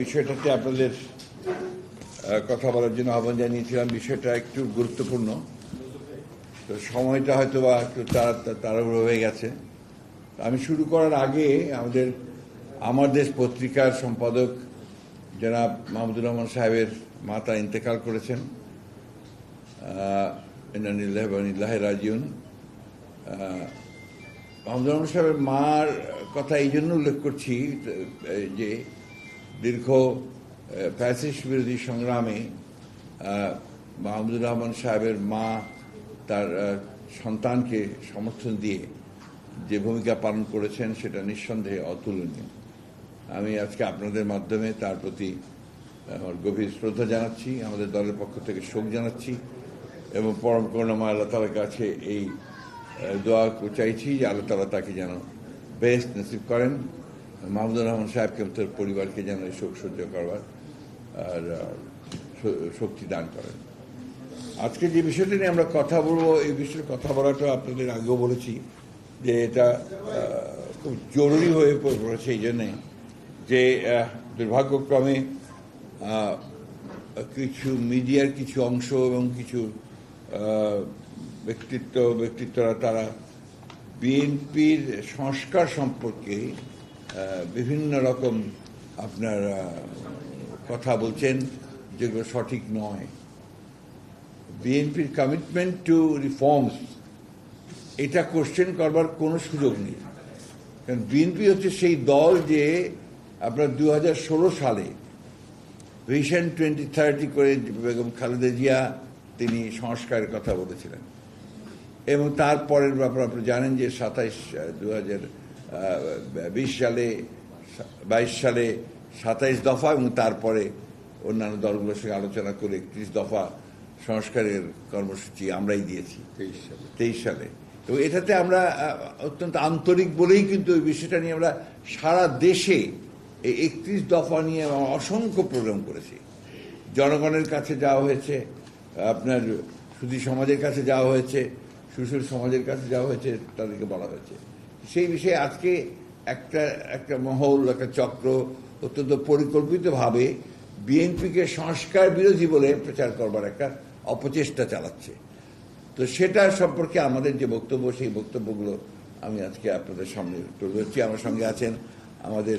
বিষয়টাতে আপনাদের কথা বলার জন্য আহ্বান জানিয়েছিলাম, বিষয়টা একটু গুরুত্বপূর্ণ। তো সময়টা হয়তো বা একটু তাড়া, তাড়াহুড়ো হয়ে গেছে। আমি শুরু করার আগে আমাদের, আমার দেশ পত্রিকার সম্পাদক জনাব মাহমুদুর রহমান সাহেবের মাতা ইন্তেকাল করেছেন। ইন্লাহ রাজিউন। মাহমুদুর রহমান সাহেবের মার কথা এই জন্য উল্লেখ করছি, যে দীর্ঘ প্যাসিস বিরোধী সংগ্রামে মাহমুদুর রহমান সাহেবের মা তার সন্তানকে সমর্থন দিয়ে যে ভূমিকা পালন করেছেন সেটা নিঃসন্দেহে অতুলনীয়। আমি আজকে আপনাদের মাধ্যমে তার প্রতি আমার গভীর শ্রদ্ধা জানাচ্ছি, আমাদের দলের পক্ষ থেকে শোক জানাচ্ছি এবং পরম করুণাময় আল্লাহ তালার কাছে এই দোয়া চাইছি যে আল্লাহ তালা তাকে যেন বেস্ট নসিব করেন। মাহমুদুর রহমান সাহেবকে তার পরিবারকে যেন এই শোক সহ্য করবার আর শক্তি দান করেন। আজকে যে বিষয়টা নিয়ে আমরা কথা বলব, এই বিষয়ে কথা বলাটা আপনাদের আগেও বলেছি যে এটা খুব জরুরি হয়ে পড়েছে এই জন্যে যে দুর্ভাগ্যক্রমে কিছু মিডিয়ার কিছু অংশ এবং কিছু ব্যক্তিত্ব, ব্যক্তিত্বরা তারা বিএনপির সংস্কার সম্পর্কে বিভিন্ন রকম আপনার কথা বলছেন যেগুলো সঠিক নয়। বিএনপির কমিটমেন্ট টু রিফর্মস এটা কোশ্চেন করবার কোনো সুযোগ নেই। কারণ বিএনপি হচ্ছে সেই দল যে আপনার দু হাজার ষোলো সালে ভিশন টোয়েন্টি থার্টি করে বেগম খালেদা জিয়া তিনি সংস্কারের কথা বলেছিলেন। এবং তারপরের ব্যাপার আপনি জানেন যে সাতাইশ দু হাজার বিশ সালে বাইশ সালে সাতাইশ দফা এবং তারপরে অন্যান্য দলগুলোর সঙ্গে আলোচনা করে একত্রিশ দফা সংস্কারের কর্মসূচি আমরাই দিয়েছি। তেইশ সালে। তেইশ সালে। তো এটাতে আমরা অত্যন্ত আন্তরিক বলেই কিন্তু ওই বিষয়টা নিয়ে আমরা সারা দেশে এই একত্রিশ দফা নিয়ে আমরা অসংখ্য প্রোগ্রাম করেছি। জনগণের কাছে যাওয়া হয়েছে আপনার সুধী সমাজের কাছে যাওয়া হয়েছে সুশীল সমাজের কাছে যাওয়া হয়েছে তাদেরকে বলা হয়েছে। সেই বিষয়ে আজকে একটা একটা মহল, একটা চক্র অত্যন্ত পরিকল্পিতভাবে বিএনপিকে সংস্কার বিরোধী বলে প্রচার করবার একটা অপচেষ্টা চালাচ্ছে। তো সেটা সম্পর্কে আমাদের যে বক্তব্য, সেই বক্তব্যগুলো আমি আজকে আপনাদের সামনে তুলে ধরছি। আমার সঙ্গে আছেন আমাদের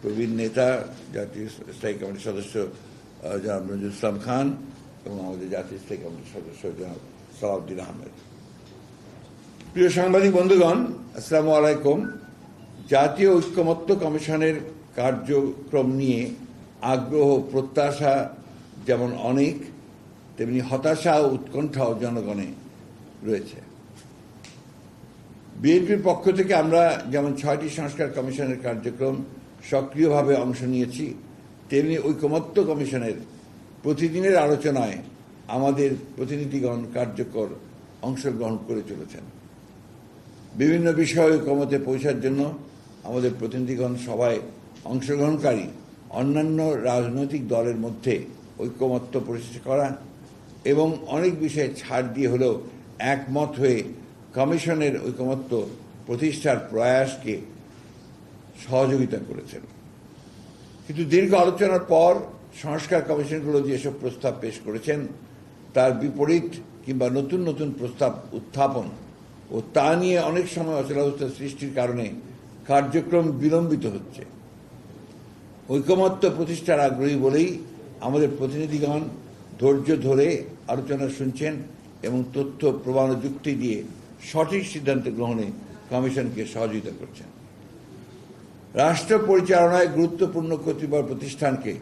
প্রবীণ নেতা, জাতীয় স্থায়ী কমিটির সদস্য জনাব নজরুল ইসলাম খান এবং আমাদের জাতীয় স্থায়ী কমিটির সদস্য, জনাব সালাউদ্দিন আহমেদ। প্রিয় সাংবাদিক বন্ধুগণ, আসসালামু আলাইকুম। জাতীয় ঐক্যমত্য কমিশনের কার্যক্রম নিয়ে আগ্রহ, প্রত্যাশা যেমন অনেক, তেমনি হতাশা ও উৎকণ্ঠাও জনগণে রয়েছে। বিএনপির পক্ষ থেকে আমরা যেমন ছয়টি সংস্কার কমিশনের কার্যক্রম সক্রিয়ভাবে অংশ নিয়েছি, তেমনি ঐকমত্য কমিশনের প্রতিদিনের আলোচনায় আমাদের প্রতিনিধিগণ কার্যকর অংশগ্রহণ করে চলেছেন। বিভিন্ন বিষয়ে ঐকমতে পৌঁছার জন্য আমাদের প্রতিনিধিগণ সবাই অংশগ্রহণকারী অন্যান্য রাজনৈতিক দলের মধ্যে ঐক্যমত্য প্রতিষ্ঠা করা এবং অনেক বিষয়ে ছাড় দিয়ে হলেও একমত হয়ে কমিশনের ঐকমত্য প্রতিষ্ঠার প্রয়াসকে সহযোগিতা করেছেন। কিন্তু দীর্ঘ আলোচনার পর সংস্কার কমিশনগুলো যেসব প্রস্তাব পেশ করেছেন, তার বিপরীত কিংবা নতুন নতুন প্রস্তাব উত্থাপন ও তা নিয়ে অনেক সময় অচলাবস্থা সৃষ্টির কারণে কার্যক্রম বিলম্বিত হচ্ছে। ঐকমত্য প্রতিষ্ঠার আগ্রহী বলেই আমাদের প্রতিনিধিগণ ধৈর্য ধরে আলোচনা শুনছেন এবং তথ্য, প্রমাণ যুক্তি দিয়ে সঠিক সিদ্ধান্ত গ্রহণে কমিশনকে সহযোগিতা করছেন। রাষ্ট্র পরিচালনায় গুরুত্বপূর্ণ কতিপয় প্রতিষ্ঠানকে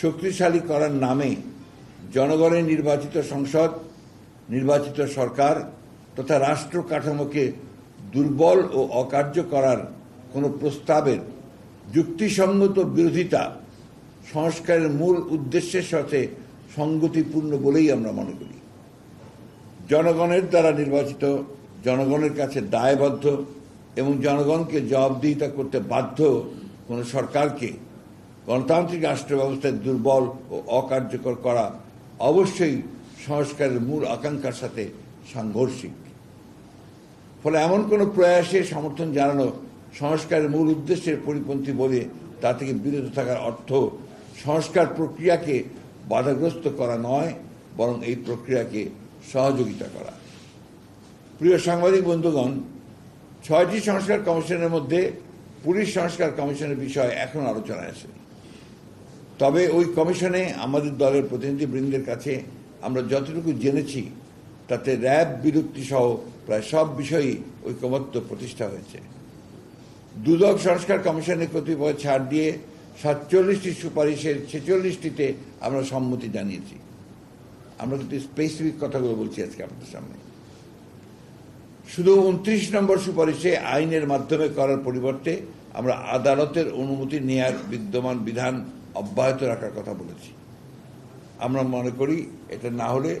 শক্তিশালী করার নামে জনগণের নির্বাচিত সংসদ, নির্বাচিত সরকার তথা রাষ্ট্র কাঠামোকে দুর্বল ও অকার্য করার কোনো প্রস্তাবের যুক্তিসঙ্গত বিরোধিতা সংস্কারের মূল উদ্দেশ্যের সাথে সঙ্গতিপূর্ণ বলেই আমরা মনে করি। জনগণের দ্বারা নির্বাচিত, জনগণের কাছে দায়বদ্ধ এবং জনগণকে জবাবদিহিতা করতে বাধ্য কোনো সরকারকে গণতান্ত্রিক রাষ্ট্র ব্যবস্থায় দুর্বল ও অকার্যকর করা অবশ্যই সংস্কারের মূল আকাঙ্ক্ষার সাথে সাংঘর্ষিক। ফলে এমন কোনো প্রয়াসে সমর্থন জানানো সংস্কারের মূল উদ্দেশ্যের পরিপন্থী বলে তা থেকে বিরত থাকার অর্থ সংস্কার প্রক্রিয়াকে বাধাগ্রস্ত করা নয়, বরং এই প্রক্রিয়াকে সহযোগিতা করা। প্রিয় সাংবাদিক বন্ধুগণ, ছয়টি সংস্কার কমিশনের মধ্যে পুলিশ সংস্কার কমিশনের বিষয় এখন আলোচনায় আছে। তবে ওই কমিশনে আমাদের দলের প্রতিনিধিবৃন্দের কাছে আমরা যতটুকু জেনেছি, তাতে র্যাব বিলুপ্তি সহ প্রায় সব বিষয়ই ঐকমত্য প্রতিষ্ঠা হয়েছে। দুদক সংস্কার কমিশনের কতিপয় ছাড় দিয়ে সাতচল্লিশটি সুপারিশের ছেচল্লিশটিতে আমরা সম্মতি জানিয়েছি। আমরা কিন্তু স্পেসিফিক কথাগুলো বলছি আজকে আপনাদের সামনে। শুধু উনত্রিশ নম্বর সুপারিশে আইনের মাধ্যমে করার পরিবর্তে আমরা আদালতের অনুমতি নেয়ার বিদ্যমান বিধান অব্যাহত রাখার কথা বলেছি। আমরা মনে করি এটা না হলে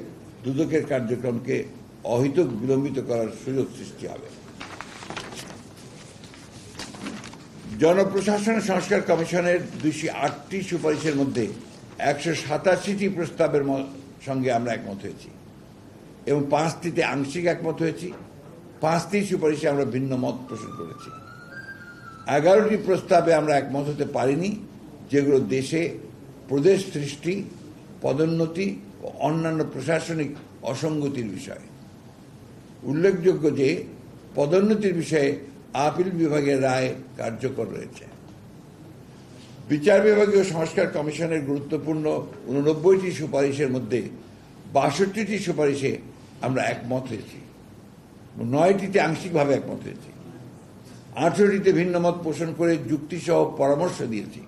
দুদকের কার্যক্রমকে অহিত বিলম্বিত করার সুযোগ সৃষ্টি হবে। জনপ্রশাসন সংস্কার কমিশনের দুইশো আটটি সুপারিশের মধ্যে একশো সাতাশিটি প্রস্তাবের সঙ্গে আমরা একমত হয়েছি এবং পাঁচটিতে আংশিক একমত হয়েছি। পাঁচটি সুপারিশে আমরা ভিন্ন মত পোষণ করেছি। এগারোটি প্রস্তাবে আমরা একমত হতে পারিনি, যেগুলো দেশে প্রদেশ সৃষ্টি, পদোন্নতি ও অন্যান্য প্রশাসনিক অসঙ্গতির বিষয়। উল্লেখযোগ্য যে পদোন্নতির বিষয়ে আপিল বিভাগের রায় কার্যকর রয়েছে। বিচার বিভাগীয় সংস্কার কমিশনের গুরুত্বপূর্ণ উননব্বইটি সুপারিশের মধ্যে বাষট্টিটি সুপারিশে আমরা একমত হয়েছি। নয়টিতে আংশিকভাবে একমত হয়েছি। আঠারোটিতে ভিন্নমত পোষণ করে যুক্তিসহ পরামর্শ দিয়েছি।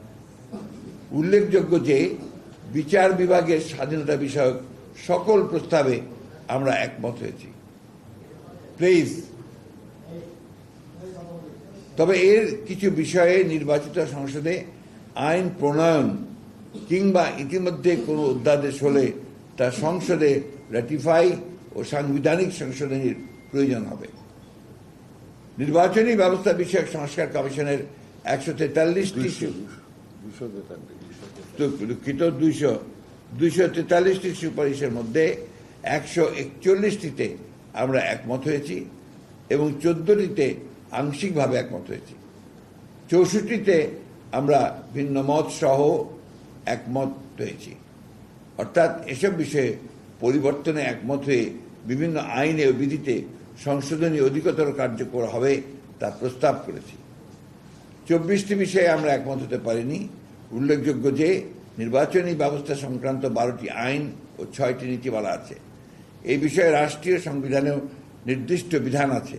উল্লেখযোগ্য যে বিচার বিভাগের স্বাধীনতা বিষয়ক সকল প্রস্তাবে আমরা একমত হয়েছি। প্লিজ তবে এর কিছু বিষয়ে নির্বাচিত সংসদে আইন প্রণয়ন কিংবা ইতিমধ্যে কোনো অধ্যাদেশ হলে তা সংসদে র্যাটিফাই ও সাংবিধানিক সংশোধনীর প্রয়োজন হবে। নির্বাচনী ব্যবস্থা বিষয়ক সংস্কার কমিশনের একশো তেতাল্লিশটি দুঃখিত দুইশো দুইশো তেতাল্লিশটি সুপারিশের মধ্যে একশো একচল্লিশটিতে আমরা একমত হয়েছি এবং চোদ্দটিতে আংশিকভাবে একমত হয়েছি। চৌষট্টিতে আমরা ভিন্ন মত সহ একমত হয়েছি। অর্থাৎ এসব বিষয়ে পরিবর্তনে একমত হয়ে বিভিন্ন আইনে ও বিধিতে সংশোধনী অধিকতর কার্যকর হবে তা প্রস্তাব করেছি। চব্বিশটি বিষয়ে আমরা একমত হতে পারিনি। উল্লেখযোগ্য যে নির্বাচনী ব্যবস্থা সংক্রান্ত বারোটি আইন ও ছয়টি নীতিমালা আছে। এই বিষয়ে রাষ্ট্রীয় সংবিধানেও নির্দিষ্ট বিধান আছে।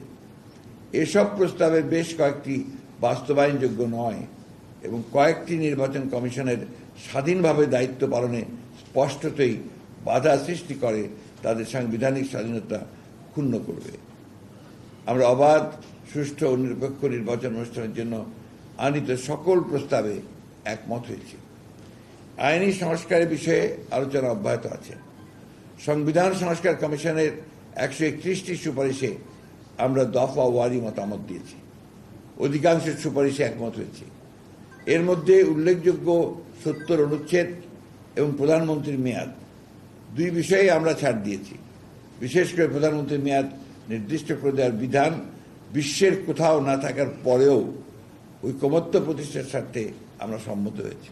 এসব প্রস্তাবের বেশ কয়েকটি বাস্তবায়নযোগ্য নয় এবং কয়েকটি নির্বাচন কমিশনের স্বাধীনভাবে দায়িত্ব পালনে স্পষ্টতই বাধা সৃষ্টি করে, তাদের সাংবিধানিক স্বাধীনতা ক্ষুণ্ণ করবে। আমরা অবাধ, সুষ্ঠু ও নিরপেক্ষ নির্বাচন অনুষ্ঠানের জন্য আনিত সকল প্রস্তাবে একমত হয়েছি। আইনি সংস্কারের বিষয়ে আলোচনা অব্যাহত আছে। সংবিধান সংস্কার কমিশনের একশো একত্রিশটি সুপারিশে আমরা দফা ওয়ারি মতামত দিয়েছি। অধিকাংশ সুপারিশে একমত হয়েছি। এর মধ্যে উল্লেখযোগ্য সত্তর অনুচ্ছেদ এবং প্রধানমন্ত্রীর মেয়াদ। দুই বিষয়ে আমরা ছাড় দিয়েছি। বিশেষ করে প্রধানমন্ত্রীর মেয়াদ নির্দিষ্ট করে দেওয়ার বিধান বিশ্বের কোথাও না থাকার পরেও ঐকমত্য প্রতিষ্ঠার স্বার্থে আমরা সম্মত হয়েছি।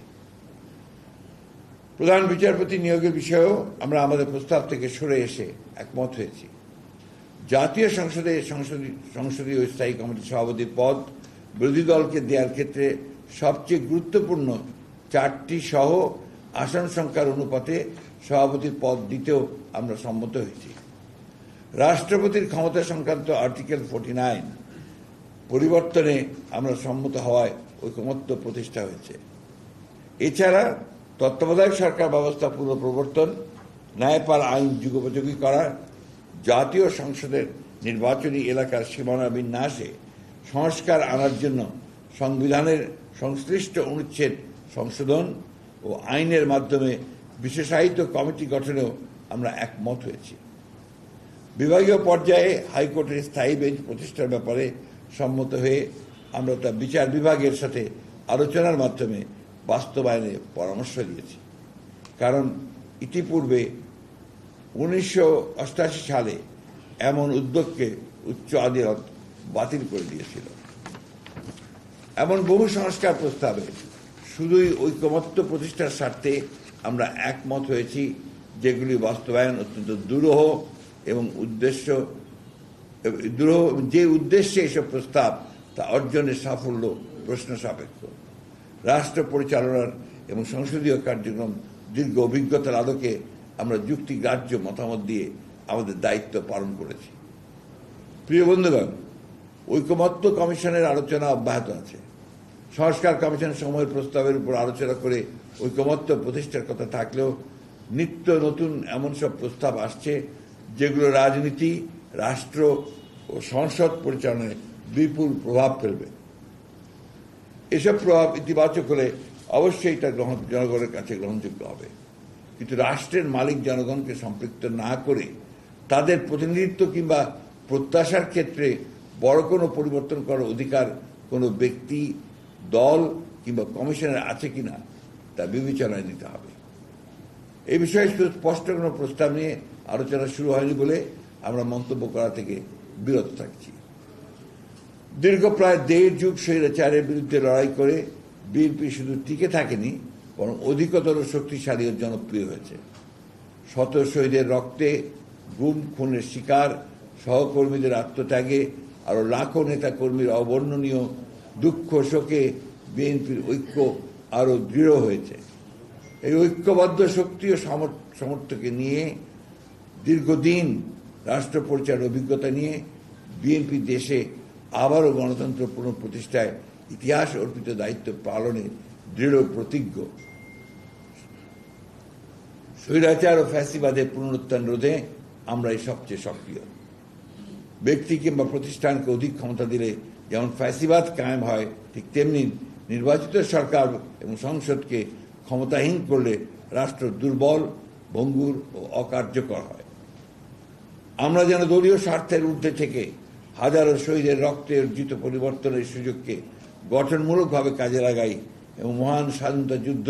প্রধান বিচারপতি নিয়োগের বিষয়েও আমরা আমাদের প্রস্তাব থেকে সরে এসে একমত হয়েছি। জাতীয় সংসদে সংসদীয় স্থায়ী কমিটির সভাপতির পদ বিরোধী দলকে দেওয়ার ক্ষেত্রে সবচেয়ে গুরুত্বপূর্ণ চারটি সহ আসন সংখ্যার অনুপাতে সভাপতির পদ দিতেও আমরা সম্মত হয়েছি। রাষ্ট্রপতির ক্ষমতা সংক্রান্ত আর্টিকেল ফোর্টি নাইন পরিবর্তনে আমরা সম্মত হওয়ায় ঐকমত্য প্রতিষ্ঠা হয়েছে। এছাড়া তত্ত্বাবধায়ক সরকার ব্যবস্থা পুনঃপ্রবর্তন ন্যায়পাল আইন যুগোপযোগী করা, জাতীয় সংসদের নির্বাচনী এলাকার সীমানা বিন্যাসে সংস্কার আনার জন্য সংবিধানের সংশ্লিষ্ট অনুচ্ছেদ সংশোধন ও আইনের মাধ্যমে বিশেষায়িত কমিটি গঠনেও আমরা একমত হয়েছি। বিভাগীয় পর্যায়ে হাইকোর্টের স্থায়ী বেঞ্চ প্রতিষ্ঠার ব্যাপারে সম্মত হয়ে আমরা তা বিচার বিভাগের সাথে আলোচনার মাধ্যমে বাস্তবায়নে পরামর্শ দিয়েছি। কারণ ইতিপূর্বে উনিশশো সালে এমন উদ্যোগকে উচ্চ আদালত বাতিল করে দিয়েছিল। এমন বহু সংস্কার প্রস্তাবে শুধুই ঐকমত্য প্রতিষ্ঠার স্বার্থে আমরা একমত হয়েছি যেগুলি বাস্তবায়ন অত্যন্ত দুরূহ এবং উদ্দেশ্য, দুরূহ যে উদ্দেশ্যে এসব প্রস্তাব তা অর্জনের সাফল্য প্রশ্ন সাপেক্ষ। রাষ্ট্র পরিচালনার এবং সংসদীয় কার্যক্রম দীর্ঘ অভিজ্ঞতার আলোকে আমরা যুক্তিগ্রাহ্য মতামত দিয়ে আমাদের দায়িত্ব পালন করেছি। প্রিয় বন্ধুগণ, ঐকমত্য কমিশনের আলোচনা অব্যাহত আছে। সংস্কার কমিশন সময়ের প্রস্তাবের উপর আলোচনা করে ঐকমত্য প্রতিষ্ঠার কথা থাকলেও নিত্য নতুন এমন সব প্রস্তাব আসছে যেগুলো রাজনীতি, রাষ্ট্র ও সংসদ পরিচালনায় বিপুল প্রভাব ফেলবে। এসব প্রভাব ইতিবাচক হলে অবশ্যই এটা গ্রহণ, জনগণের কাছে গ্রহণযোগ্য হবে। কিন্তু রাষ্ট্রের মালিক জনগণকে সম্পৃক্ত না করে তাদের প্রতিনিধিত্ব কিংবা প্রত্যাশার ক্ষেত্রে বড় কোনো পরিবর্তন করার অধিকার কোনো ব্যক্তি, দল কিংবা কমিশনের আছে কিনা তা বিবেচনায় নিতে হবে। এই বিষয়ে স্পষ্ট কোনো প্রস্তাব নিয়ে আলোচনা শুরু হয়নি বলে আমরা মন্তব্য করা থেকে বিরত থাকছি। দীর্ঘ প্রায় দেড় যুগ স্বৈরাচারের বিরুদ্ধে লড়াই করে বিএনপি শুধু টিকে থাকেনি, বরং অধিকতর শক্তিশালী ও জনপ্রিয় হয়েছে। শত শহীদের রক্তে গুম, খুনের শিকার, সহকর্মীদের আত্মত্যাগে আরও লাখো নেতা কর্মীর অবর্ণনীয় দুঃখ, শোকে বিএনপির ঐক্য আরও দৃঢ় হয়েছে। এই ঐক্যবদ্ধ শক্তি ও সামর- সামর্থ্যকে নিয়ে দীর্ঘদিন রাষ্ট্র পরিচালনার অভিজ্ঞতা নিয়ে বিএনপি দেশে আবারও গণতন্ত্র পুনঃপ্রতিষ্ঠায় ইতিহাস অর্পিত দায়িত্ব পালনে দৃঢ় প্রতিজ্ঞ। স্বৈরাচার ও ফ্যাসিবাদের পুনরুত্থান রোধে আমরা এই সবচেয়ে সক্রিয়। ব্যক্তি কিংবা প্রতিষ্ঠানকে অধিক ক্ষমতা দিলে যেমন ফ্যাসিবাদ কায়েম হয়, ঠিক তেমনি নির্বাচিত সরকার এবং সংসদকে ক্ষমতাহীন করলে রাষ্ট্র দুর্বল, ভঙ্গুর ও অকার্যকর হয়। আমরা যেন দলীয় স্বার্থের ঊর্ধ্বে থেকে হাজারো শহীদের রক্তে অর্জিত পরিবর্তনের সুযোগকে গঠনমূলকভাবে কাজে লাগাই এবং মহান স্বাধীনতা যুদ্ধ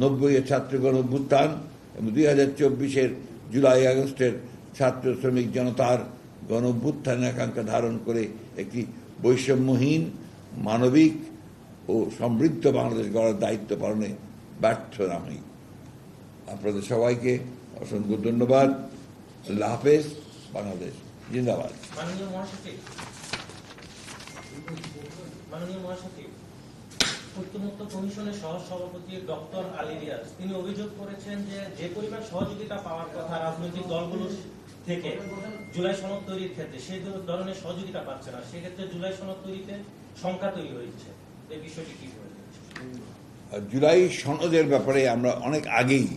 নব্বই ছাত্রগণ অভ্যুত্থান এবং দুই হাজার চব্বিশের জুলাই আগস্টের ছাত্র শ্রমিক জনতার গণ অভ্যুত্থানের আকাঙ্ক্ষা ধারণ করে একটি বৈষম্যহীন, মানবিক ও সমৃদ্ধ বাংলাদেশ গড়ার দায়িত্ব পালনে ব্যর্থ নামি আপনাদের সবাইকে অসংখ্য ধন্যবাদ। আল্লাহ হাফেজ, বাংলাদেশ। জিন্দাবাদ মাননীয় মহাসচিব মাননীয় মহাসচিব ঐক্যমত্য কমিশনের সহ সভাপতি ডক্টর আলী রিয়াজ তিনি অভিযোগ করেছেন যে যে পরিমাণ সহযোগিতা পাওয়ার কথা রাজনৈতিক দলগুলো থেকে জুলাই সনদ তৈরির ক্ষেত্রে সেই ধরনের সহযোগিতা পাচ্ছে না। সেক্ষেত্রে জুলাই সনদ তৈরিতে সংখ্যা তৈরি হয়েছে। এই বিষয়টি কি জুলাই সনদের ব্যাপারে আমরা অনেক আগেই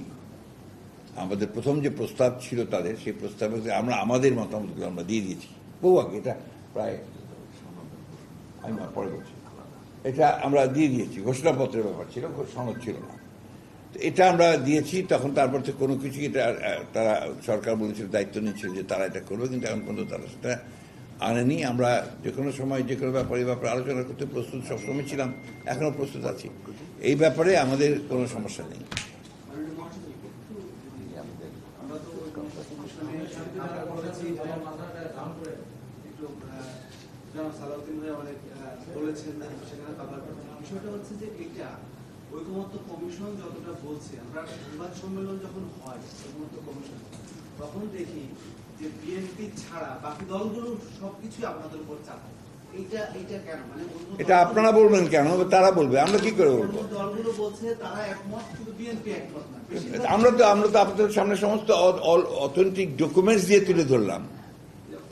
আমাদের প্রথম যে প্রস্তাব ছিল তাদের, সেই প্রস্তাবে আমরা আমাদের মতামতগুলো আমরা দিয়ে দিয়েছি। বহু আগে, এটা প্রায় আমি পরে বলছি। এটা আমরা দিয়ে দিয়েছি। ঘোষণাপত্রের ব্যাপার ছিল সনদ ছিল না। এটা আমরা দিয়েছি, তখন তারপর থেকে কোনো কিছু এটা তারা সরকার বলেছিল, দায়িত্ব নিচ্ছিল যে তারা এটা করবে, কিন্তু এখন পর্যন্ত তারা সেটা আনেনি। আমরা যে কোনো সময় যে কোনো ব্যাপারে ব্যাপারে আলোচনা করতে প্রস্তুত সবসময় ছিলাম এখনও প্রস্তুত আছি। এই ব্যাপারে আমাদের কোনো সমস্যা নেই আমরা তো ওই কমিশনে আমরা বলেছি যে একটু আহ, সালাউদ্দিন ভাই অনেক বলেছেন সেখানে কভার করছেন বিষয়টা হচ্ছে যে এটা ঐকমত্য কমিশন যতটা বলছে আমরা সংবাদ সম্মেলন যখন হয় ঐকমত্য কমিশন তখন দেখি যে বিএনপি ছাড়া বাকি দলগুলো সবকিছু আপনাদের উপর কেন? মানে এটা আপনারা বলবেন কেন? তারা বলবে আমরা কি করে বলব? আমরা তো আমরা তো আপনাদের সামনে সমস্ত অথেন্টিক ডকুমেন্টস দিয়ে তুলে ধরলাম।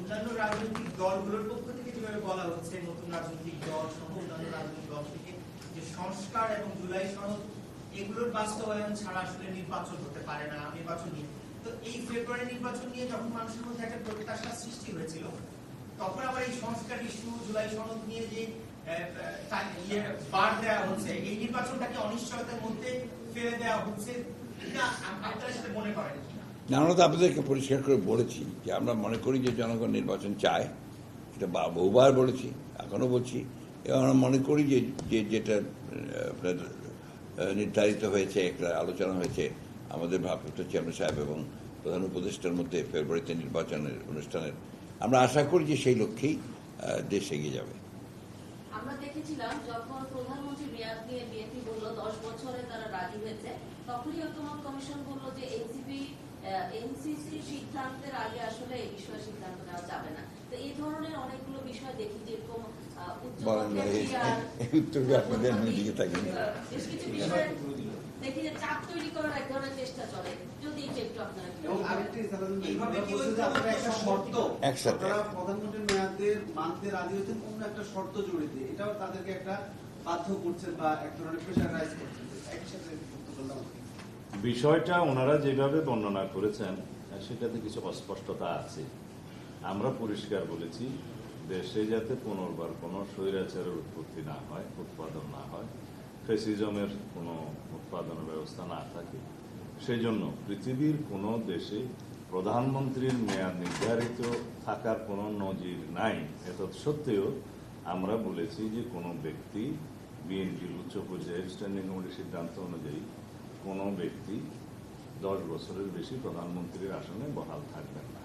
অন্যান্য রাজনৈতিক দলগুলোর পক্ষ থেকে যেভাবে বলা হচ্ছে, নতুন রাজনৈতিক দল সহ অন্যান্য রাজনৈতিক দল থেকে যে সংস্কার এবং জুলাই সনদ, এগুলোর বাস্তবায়ন ছাড়া আসলে নির্বাচন হতে পারে না, নির্বাচন নিয়ে। তো এই ফেব্রুয়ারি নির্বাচন নিয়ে যখন মানুষের মধ্যে একটা প্রত্যাশা সৃষ্টি হয়েছিল, তখন আবার এই সংস্কার ইস্যু জুলাই সনদ নিয়ে যে ইয়ে বার দেওয়া হচ্ছে, এই নির্বাচনটাকে অনিশ্চয়তার মধ্যে ফেলে দেওয়া হচ্ছে আপনারা সেটা মনে করেন? আমরা তো আপনাদেরকে পরিষ্কার করে বলেছি যে আমরা মনে করি যে জনগণ নির্বাচন চায়। এটা বহুবার বলেছি এখনও বলছি। এবং আমরা মনে করি যে যে যেটা আপনার নির্ধারিত হয়েছে, একটা আলোচনা হয়েছে, আমাদের ভারপ্রাপ্ত চেয়ারম্যান সাহেব এবং প্রধান উপদেষ্টার মধ্যে ফেব্রুয়ারিতে নির্বাচনের অনুষ্ঠানের। আমরা আশা করি যে সেই লক্ষ্যেই দেশ এগিয়ে যাবে। আমরা দেখেছিলাম যখন প্রধানমন্ত্রী মেয়াদ নিয়ে বিএনপি বলল দশ বছরে তারা রাজি হয়েছে, তখনই কমিশন বলল যে এনসিপি এনসিসি সিদ্ধান্তের আগে আসলে এই বিষয়ে সিদ্ধান্ত নেওয়া যাবে না তো এই ধরনের অনেকগুলো বিষয় দেখি যেরকম আহ, বলেন উচ্চপক্ষের ভাই, PR, এই উত্তরটা আপনাদের দিকে থাকি। বেশ কিছু বিষয়ে দেখি যে চাপ তৈরি করার এক ধরনের চেষ্টা চলে যদি একটু আপনারা একটু এবং বলেন। আরেকটি সালাউদ্দিন ভাই, এইভাবে আমরা কি বলছি ওই যে আপনারা একটা শর্ত একসাথে। আপনারা প্রধানমন্ত্রীর মেয়াদের মানতে রাজি হয়েছেন অন্য একটা শর্ত জড়িত এটাও তাদেরকে একটা বাধ্য করছেন বা এক ধরনের প্রেশারাইজ করছেন একসাথে বক্তব্য বললাম আর কি। বিষয়টা ওনারা যেভাবে বর্ণনা করেছেন, সেটাতে কিছু অস্পষ্টতা আছে। আমরা পরিষ্কার বলেছি, দেশে যাতে পুনর্বার কোনো স্বৈরাচারের উৎপত্তি না হয়, উৎপাদন না হয় ফেসিজমের কোনো উৎপাদনের ব্যবস্থা না থাকে সেই জন্য পৃথিবীর কোনো দেশে প্রধানমন্ত্রীর মেয়াদ নির্ধারিত থাকার কোনো নজির নাই। এত সত্ত্বেও আমরা বলেছি যে কোনো ব্যক্তি বিএনপির উচ্চ পর্যায়ের স্ট্যান্ডিং কমিটির সিদ্ধান্ত অনুযায়ী কোনো ব্যক্তি দশ বছরের বেশি প্রধানমন্ত্রীর আসনে বহাল থাকবেন না।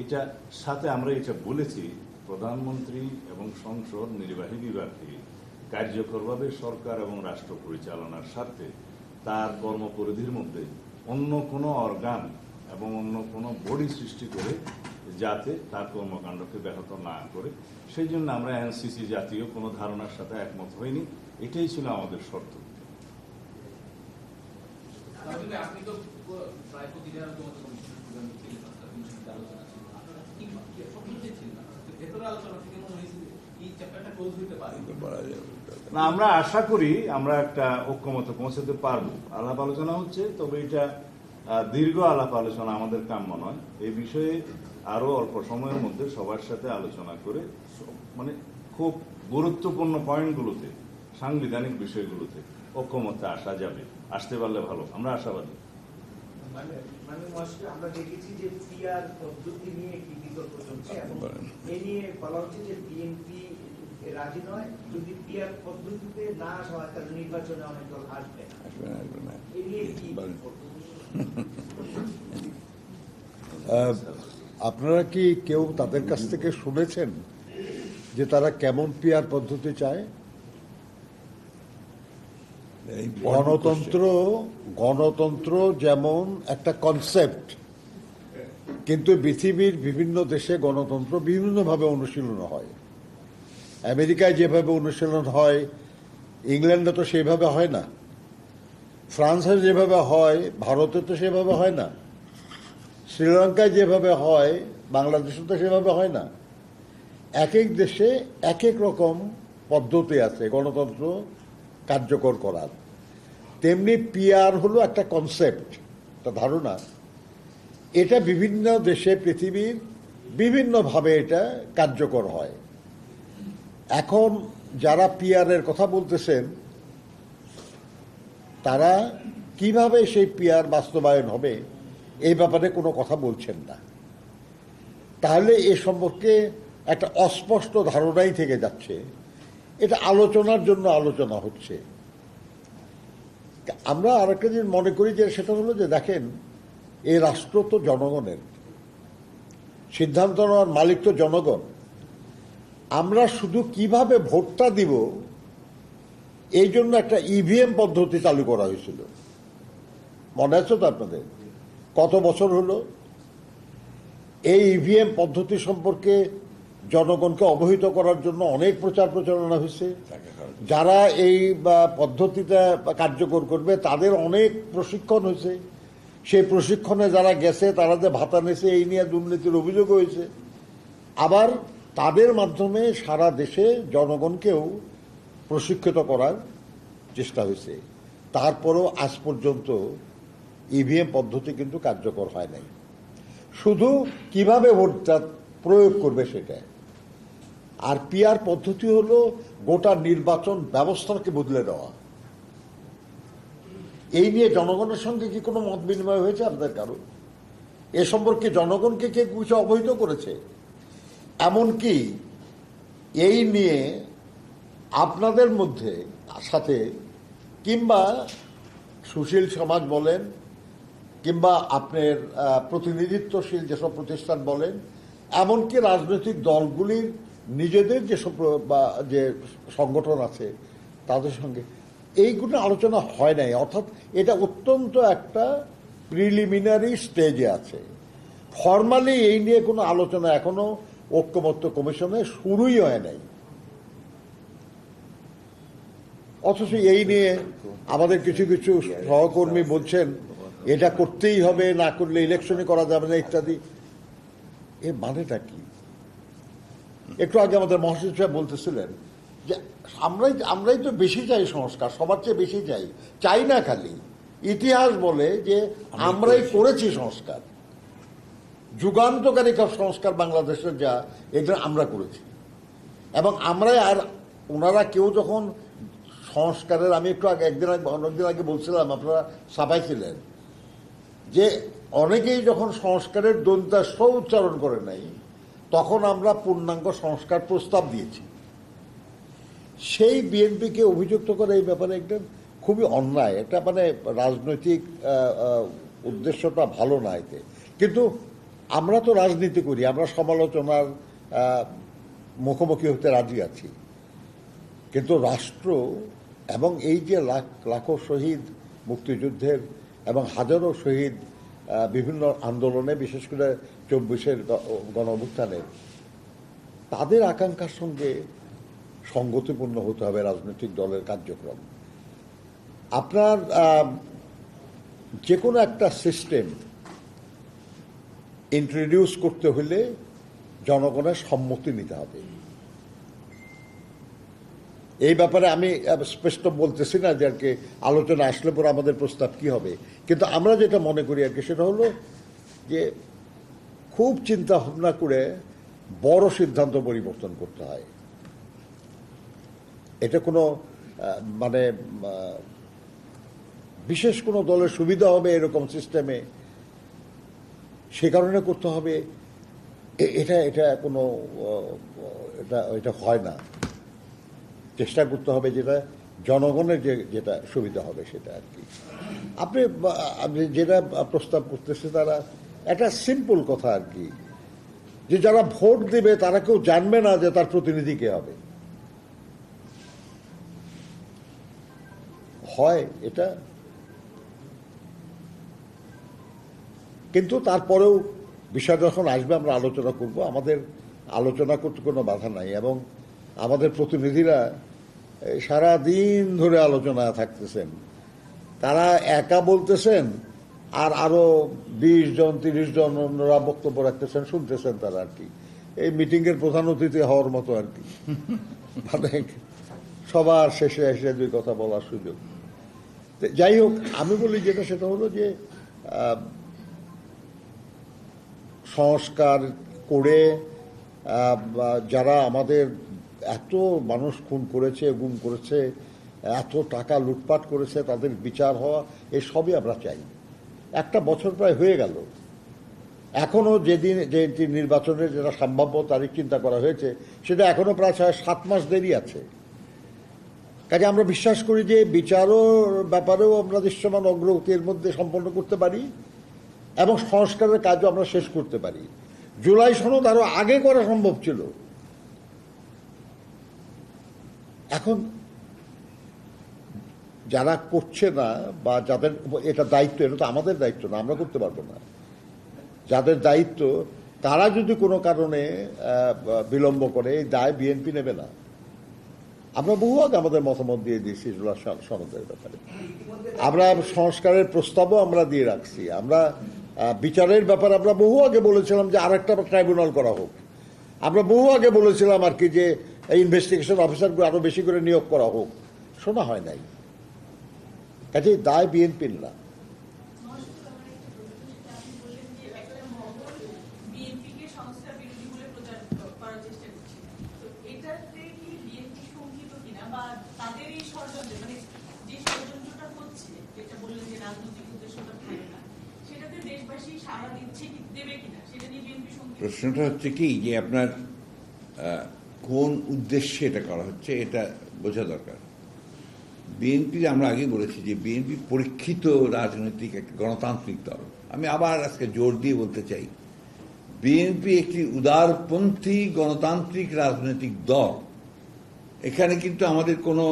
এটা সাথে আমরা এটা বলেছি, প্রধানমন্ত্রী এবং সংসদ নির্বাহী বিভাগকে কার্যকরভাবে সরকার এবং রাষ্ট্র পরিচালনার স্বার্থে তার কর্মপরিধির মধ্যে অন্য কোনো অর্গান এবং অন্য কোনো বডি সৃষ্টি করে যাতে তার কর্মকাণ্ডকে ব্যাহত না করে। সেই জন্য আমরা এনসিসি জাতীয় কোনো ধারণার সাথে একমত হইনি। এটাই ছিল আমাদের শর্ত। না আমরা আশা করি আমরা একটা ঐক্যমত পৌঁছাতে পারব। আলাপ আলোচনা হচ্ছে তবে এটা দীর্ঘ আলাপ আলোচনা আমাদের কাম্য নয়। এই বিষয়ে আরও অল্প সময়ের মধ্যে সবার সাথে আলোচনা করে মানে খুব গুরুত্বপূর্ণ পয়েন্টগুলোতে সাংবিধানিক বিষয়গুলোতে ঐক্যমতে আসা যাবে। আসতে পারলে ভালো আমরা আশাবাদী। মানে মানে আমরা দেখেছি যে পিআর পদ্ধতি নিয়ে একটি বিতর্ক চলছে এবং এ নিয়ে বলা হচ্ছে যে বিএনপি রাজি নয় যদি পিআর পদ্ধতিতে না আসা হয় তাহলে নির্বাচনে অনেক দল আসবে না। আসবে না আসবে না। এ নিয়ে কি আপনারা কি কেউ তাদের কাছ থেকে শুনেছেন যে তারা কেমন পিয়ার পদ্ধতি চায়? গণতন্ত্র গণতন্ত্র যেমন একটা কনসেপ্ট কিন্তু পৃথিবীর বিভিন্ন দেশে গণতন্ত্র বিভিন্নভাবে অনুশীলন হয়। আমেরিকায় যেভাবে অনুশীলন হয় ইংল্যান্ডে তো সেভাবে হয় না। ফ্রান্সে যেভাবে হয় ভারতে তো সেভাবে হয় না। শ্রীলঙ্কায় যেভাবে হয় বাংলাদেশে তো সেভাবে হয় না। এক এক দেশে এক এক রকম পদ্ধতি আছে গণতন্ত্র কার্যকর করার। তেমনি পিআর হলো একটা কনসেপ্ট একটা ধারণা। এটা বিভিন্ন দেশে, পৃথিবীর বিভিন্নভাবে এটা কার্যকর হয়। এখন যারা পিআরের কথা বলতেছেন, তারা কীভাবে সেই পিআর বাস্তবায়ন হবে, এই ব্যাপারে কোনো কথা বলছেন না। তাহলে এ সম্পর্কে একটা অস্পষ্ট ধারণাই থেকে যাচ্ছে। এটা আলোচনার জন্য আলোচনা হচ্ছে। আমরা আরেকটা জিনিস মনে করি যে সেটা হলো যে দেখেন, এই রাষ্ট্র তো জনগণের। সিদ্ধান্ত নেওয়ার মালিক তো জনগণ। আমরা শুধু কীভাবে ভোটটা দিব, এই জন্য একটা ইভিএম পদ্ধতি চালু করা হয়েছিল। মনে আছে তো আপনাদের? কত বছর হলো? এই ইভিএম পদ্ধতি সম্পর্কে জনগণকে অবহিত করার জন্য অনেক প্রচার প্রচারণা হয়েছে। যারা এই পদ্ধতিটা কার্যকর করবে তাদের অনেক প্রশিক্ষণ হয়েছে। সেই প্রশিক্ষণে যারা গেছে তারা যে ভাতা নিয়েছে এই নিয়ে দুর্নীতির অভিযোগ হয়েছে। আবার তাদের মাধ্যমে সারা দেশে জনগণকেও প্রশিক্ষিত করার চেষ্টা হয়েছে। তারপরেও আজ পর্যন্ত ইভিএম পদ্ধতি কিন্তু কার্যকর হয় নাই। শুধু কীভাবে ভোটটা প্রয়োগ করবে সেটা আর পিআর পদ্ধতি হলো গোটা নির্বাচন ব্যবস্থাকে বদলে দেওয়া। এই নিয়ে জনগণের সঙ্গে কি কোনো মত বিনিময় হয়েছে আপনাদের কারও? এ সম্পর্কে জনগণকে কে কিছু অবহিত করেছে? এমনকি এই নিয়ে আপনাদের মধ্যে সাথে কিংবা সুশীল সমাজ বলেন কিংবা আপনার প্রতিনিধিত্বশীল যেসব প্রতিষ্ঠান বলেন, এমনকি রাজনৈতিক দলগুলির নিজেদের প্র- বা যে সংগঠন আছে, তাদের সঙ্গে এইগুলো আলোচনা হয় নাই। অর্থাৎ এটা অত্যন্ত একটা প্রিলিমিনারি স্টেজে আছে। ফর্মালি এই নিয়ে কোনো আলোচনা এখনও ঐক্যমত্য কমিশনে শুরুই হয় নাই। অথচ এই নিয়ে আমাদের কিছু কিছু সহকর্মী বলছেন, এটা করতেই হবে, না করলে ইলেকশনে করা যাবে না, ইত্যাদি। এর মানেটা কি? একটু আগে আমাদের মহাসচিব সাহেব বলতেছিলেন যে আমরাই আমরাই তো বেশি চাই সংস্কার সবার চেয়ে বেশি চাই। চাই না খালি। ইতিহাস বলে যে আমরাই করেছি। সংস্কার। যুগান্তকারী সংস্কার বাংলাদেশের যা এটা আমরা করেছি। এবং আমরাই আর ওনারা কেউ যখন সংস্কারের আমি একটু আগে একদিন আগে অনেকদিন আগে বলছিলাম আপনারা সাবাই ছিলেন যে অনেকেই যখন সংস্কারের দন্তাস্ব উচ্চারণ করে নাই তখন আমরা পূর্ণাঙ্গ সংস্কার প্রস্তাব দিয়েছি। সেই বিএনপিকে অভিযুক্ত করে এই ব্যাপারে একটা খুবই অন্যায়। এটা মানে রাজনৈতিক উদ্দেশ্যটা ভালো না এতে। কিন্তু আমরা তো রাজনীতি করি, আমরা সমালোচনার মুখোমুখি হতে রাজি আছি। কিন্তু রাষ্ট্র এবং এই যে লাখ, লাখো শহীদ মুক্তিযুদ্ধের এবং হাজারো শহীদ বিভিন্ন আন্দোলনে বিশেষ করে চব্বিশের গণ অভ্যুত্থানের তাদের আকাঙ্ক্ষার সঙ্গে সঙ্গতিপূর্ণ হতে হবে রাজনৈতিক দলের কার্যক্রম। আপনার যে কোনো একটা সিস্টেম ইন্ট্রোডিউস করতে হলে জনগণের সম্মতি নিতে হবে। এই ব্যাপারে আমি স্পষ্ট বলতেছি না যে আর কি আলোচনা আসলে পরে আমাদের প্রস্তাব কি হবে। কিন্তু আমরা যেটা মনে করি আর কি সেটা হলো যে খুব চিন্তা ভাবনা করে বড় সিদ্ধান্ত পরিবর্তন করতে হয়। এটা কোনো মানে বিশেষ কোনো দলের সুবিধা হবে এরকম সিস্টেমে? সে কারণে করতে হবে? এটা এটা কোনো এটা এটা হয় না। চেষ্টা করতে হবে যেটা জনগণের যে, যেটা সুবিধা হবে সেটা আর কি। আপনি আপনি যেটা প্রস্তাব করতেছে তারা একটা সিম্পল কথা আর কি, যে যারা ভোট দেবে তারা কেউ জানবে না যে তার প্রতিনিধি কে হবে। হয় এটা। কিন্তু তারপরেও বিষয় যখন আসবে আমরা আলোচনা করব, আমাদের আলোচনা করতে কোনো বাধা নাই এবং আমাদের প্রতিনিধিরা সারা দিন ধরে আলোচনায় থাকতেছেন। তারা একা বলতেছেন আর আরও বিশ জন, তিরিশ জন অন্যরা বক্তব্য রাখতেছেন, শুনতেছেন তারা আর কি। এই মিটিংয়ের প্রধান অতিথি হওয়ার মতো আর কি। মানে সবার শেষে এসে দুই কথা বলার সুযোগ। যাই হোক, আমি বলি যেটা, সেটা হলো যে সংস্কার করে যারা আমাদের এত মানুষ খুন করেছে, গুম করেছে, এত টাকা লুটপাট করেছে, তাদের বিচার হওয়া, এসবই আমরা চাই। একটা বছর প্রায় হয়ে গেল। এখনও যেদিন যে যে নির্বাচনের যেটা সম্ভাব্য তারিখ চিন্তা করা হয়েছে, সেটা এখনও প্রায় ছয় সাত মাস দেরি আছে। কাজে আমরা বিশ্বাস করি যে বিচারও ব্যাপারেও আমরা দৃশ্যমান অগ্রগতির মধ্যে সম্পন্ন করতে পারি এবং সংস্কারের কাজও আমরা শেষ করতে পারি। জুলাই সনদ আরও আগে করা সম্ভব ছিল। এখন যারা করছে না বা যাদের এটা দায়িত্ব, এটা তো আমাদের দায়িত্ব না, আমরা করতে পারব না। যাদের দায়িত্ব, তারা যদি কোনো কারণে বিলম্ব করে, এই দায় বিএনপি নেবে না। আমরা বহু আগে আমাদের মতামত দিয়ে দিয়েছি সনদের ব্যাপারে। আমরা সংস্কারের প্রস্তাবও আমরা দিয়ে রাখছি। আমরা বিচারের ব্যাপারে আমরা বহু আগে বলেছিলাম যে আরেকটা ট্রাইব্যুনাল করা হোক। আমরা বহু আগে বলেছিলাম আর কি যে ইনভেস্টিগেশন অফিসারগুলো আরও বেশি করে নিয়োগ করা হোক। শোনা হয় নাই। কাজে দায় বিএনপির না মানে না প্রশ্নটা হচ্ছে কি যে আপনার কোন উদ্দেশ্যে এটা করা হচ্ছে এটা বোঝা দরকার। বিএনপি আমরা আগে বলেছি যে বিএনপি পরীক্ষিত রাজনৈতিক একটা গণতান্ত্রিক দল। আমি আবার আজকে জোর দিয়ে বলতে চাই, বিএনপি একটি উদারপন্থী গণতান্ত্রিক রাজনৈতিক দল। এখানে কিন্তু আমাদের কোনো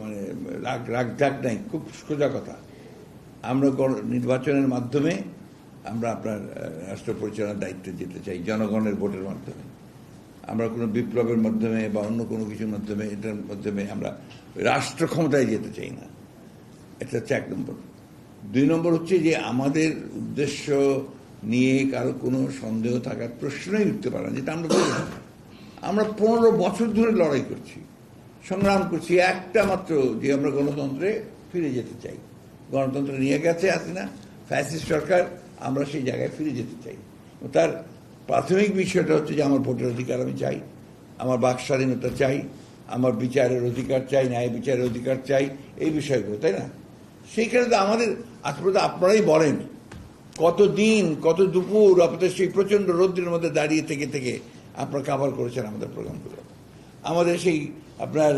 মানে রাগ রাগঢাক নাই, খুব সোজা কথা। আমরা নির্বাচনের মাধ্যমে আমরা আপনার রাষ্ট্র পরিচালনার দায়িত্বে যেতে চাই, জনগণের ভোটের মাধ্যমে। আমরা কোনো বিপ্লবের মাধ্যমে বা অন্য কোনো কিছুর মাধ্যমে, এটার মাধ্যমে আমরা রাষ্ট্র ক্ষমতায় যেতে চাই না। এটা হচ্ছে এক নম্বর। দুই নম্বর হচ্ছে যে আমাদের উদ্দেশ্য নিয়ে কারও কোনো সন্দেহ থাকার প্রশ্নই উঠতে পারে না, যেটা আমরা আমরা পনেরো বছর ধরে লড়াই করছি, সংগ্রাম করছি, একটা মাত্র যে আমরা গণতন্ত্রে ফিরে যেতে চাই। গণতন্ত্র নিয়ে গেছে, আছে না? ফ্যাসিস্ট সরকার, আমরা সেই জায়গায় ফিরে যেতে চাই। তার প্রাথমিক বিষয়টা হচ্ছে যে আমার ভোটের অধিকার আমি চাই, আমার বাক স্বাধীনতা চাই, আমার বিচারের অধিকার চাই, ন্যায় বিচারের অধিকার চাই, এই বিষয়গুলো, তাই না? সেইখানে তো আমাদের পর্যন্ত আপনারাই বলেন কত দিন কত দুপুর আপনাদের সেই প্রচণ্ড রৌদ্রের মধ্যে দাঁড়িয়ে থেকে থেকে আপনারা কাভার করেছেন আমাদের প্রোগ্রামগুলো। আমাদের সেই আপনার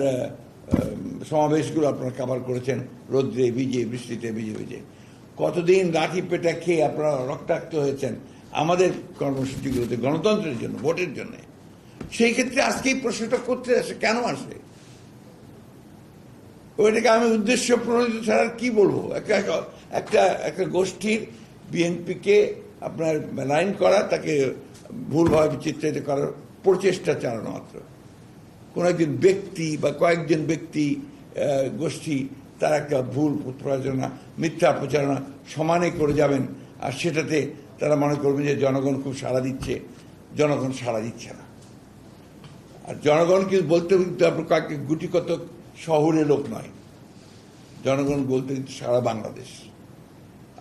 সমাবেশগুলো আপনারা কাভার করেছেন, রৌদ্রে ভিজে, বৃষ্টিতে ভিজে ভিজে। কতদিন লাঠি পেটা খেয়ে আপনারা রক্তাক্ত হয়েছেন আমাদের কর্মসূচিগুলোতে গণতন্ত্রের জন্য, ভোটের জন্য। সেই ক্ষেত্রে আজকে এই প্রশ্নটা করতে আসে, কেন আসে? ওইটাকে আমি উদ্দেশ্য প্রণোদিত ছাড়া কি বলব? একটা একটা একটা গোষ্ঠীর বিএনপিকে আপনার লাইন করা, তাকে ভুলভাবে চিত্রায়িত করার প্রচেষ্টা চালানো মাত্র। কোন একজন ব্যক্তি বা কয়েকজন ব্যক্তি গোষ্ঠী তার একটা ভুল প্রচারণা, মিথ্যা প্রচারণা সমানে করে যাবেন, আর সেটাতে তারা মনে করবেন যে জনগণ খুব সাড়া দিচ্ছে, জনগণ সাড়া দিচ্ছে না। আর জনগণ কিন্তু বলতে কিন্তু আপনার কয়েক গুটি কত শহরে লোক নয়। জনগণ বলতে কিন্তু সারা বাংলাদেশ।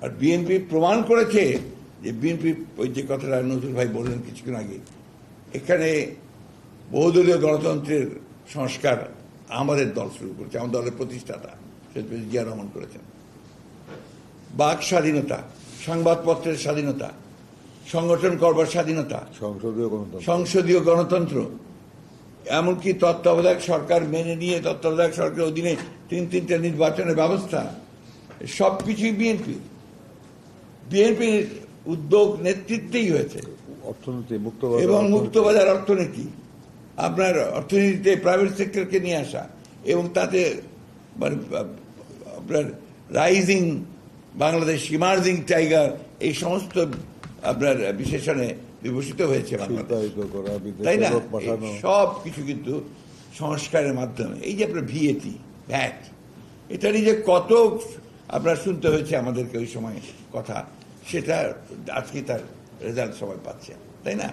আর বিএনপি প্রমাণ করেছে যে বিএনপি, ওই যে কথাটা নজরুল ভাই বললেন কিছুক্ষণ আগে, এখানে বহুদলীয় গণতন্ত্রের সংস্কার আমাদের দল শুরু করেছে আমার দলের প্রতিষ্ঠাতা প্রেসিডেন্ট জিয়া রহমান করেছেন। বাক স্বাধীনতা সংবাদপত্রের স্বাধীনতা সংগঠন করবার স্বাধীনতা সংসদীয় গণতন্ত্র। সংসদীয় গণতন্ত্র। এমনকি তত্ত্বাবধায়ক সরকার মেনে নিয়ে তত্ত্বাবধায়ক সরকারের অধীনে তিন তিনটা নির্বাচনের ব্যবস্থা সব কিছুই বিএনপি। বিএনপির উদ্যোগ নেতৃত্বেই হয়েছে। অর্থনীতি মুক্ত এবং মুক্তবাজার অর্থনীতি আপনার অর্থনীতিতে প্রাইভেট সেক্টরকে নিয়ে আসা এবং তাতে মানে আপনার রাইজিং বাংলাদেশ ইমার্জিং টাইগার এই সমস্ত আপনার বিশেষণে বিভূষিত হয়েছে তাই না? সব কিছু কিন্তু সংস্কারের মাধ্যমে। এই যে আপনার ভিএটি ভ্যাট এটা নিয়ে যে কত আপনার শুনতে হয়েছে আমাদেরকে ওই সময় কথা সেটা আজকে তার রেজাল্ট সবাই পাচ্ছে তাই না?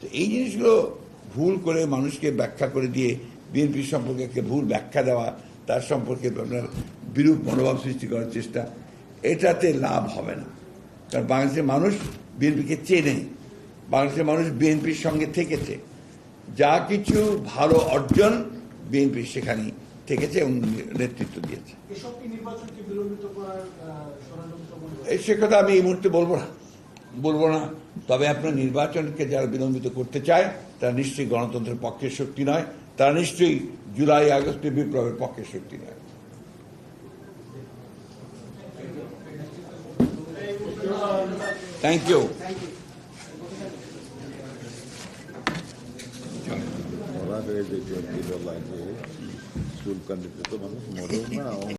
তো এই জিনিসগুলো ভুল করে মানুষকে ব্যাখ্যা করে দিয়ে বিএনপি সম্পর্কে একটা ভুল ব্যাখ্যা দেওয়া তার সম্পর্কে আপনার বিরূপ মনোভাব সৃষ্টি করার চেষ্টা এটাতে লাভ হবে না। কারণ বাংলাদেশের মানুষ বিএনপিকে চেনে। বাংলাদেশের মানুষ বিএনপির সঙ্গে থেকেছে। যা কিছু ভালো অর্জন বিএনপি সেখানে থেকেছে এবং নেতৃত্ব দিয়েছে। সে কথা আমি এই মুহূর্তে বলব না। বলব না। তবে আপনার নির্বাচনকে যারা বিলম্বিত করতে চায় তারা নিশ্চয়ই গণতন্ত্রের পক্ষের শক্তি নয়। তারা নিশ্চয়ই জুলাই আগস্টে বিপ্লবের পক্ষের শক্তি নয়। থ্যাংক ইউ ওরা যে লাগে চুলকানিতে তো মানুষ মরেও না